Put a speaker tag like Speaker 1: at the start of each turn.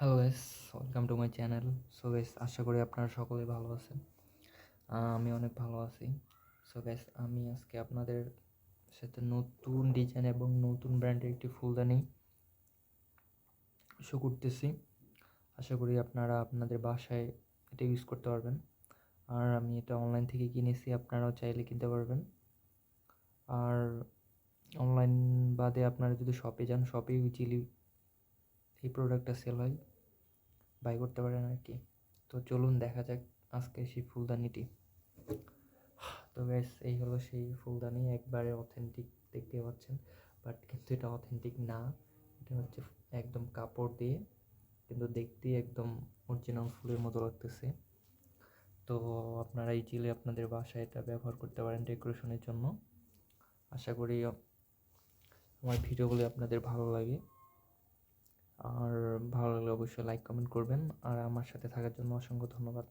Speaker 1: Hello S welcome to my channel so guys আশা করি আপনারা সকলে ভালো আছেন। আমি অনেক ভালো আছি। সো গাইস আমি আজকে আপনাদের সাথে নতুন ডিজাইন এবং নতুন ব্র্যান্ডের একটি ফুলদানি শো করতেছি। আশা করি আপনারা আপনাদের বাসায় এটা ইউজ করতে পারবেন। আর আমি এটা অনলাইন থেকে কিনেছি, আপনারাও চাইলে কিনতে পারবেন। আর অনলাইন বাদে আপনারা যদি শপে যান শপে ইজিলি এই প্রোডাক্টটা সেল হয় বাই করতে পারেন আর কি। তো চলুন দেখা যাক আজকে সেই ফুলদানিটি। তো গ্যাস এই হলো সেই ফুলদানি, একবারে অথেন্টিক দেখতে পাচ্ছেন। বাট কিন্তু এটা অথেন্টিক না, এটা হচ্ছে একদম কাপড় দিয়ে, কিন্তু দেখতে একদম অরিজিনাল ফুলের মতো লাগতেছে। তো আপনারা ইজিলি আপনাদের বাসায় এটা ব্যবহার করতে পারেন ডেকোরেশনের জন্য। আশা করি আমার ভিডিওগুলি আপনাদের ভালো লাগে। আর ভালো লাগলে অবশ্যই লাইক কমেন্ট করবেন। আর আমার সাথে থাকার জন্য অসংখ্য ধন্যবাদ।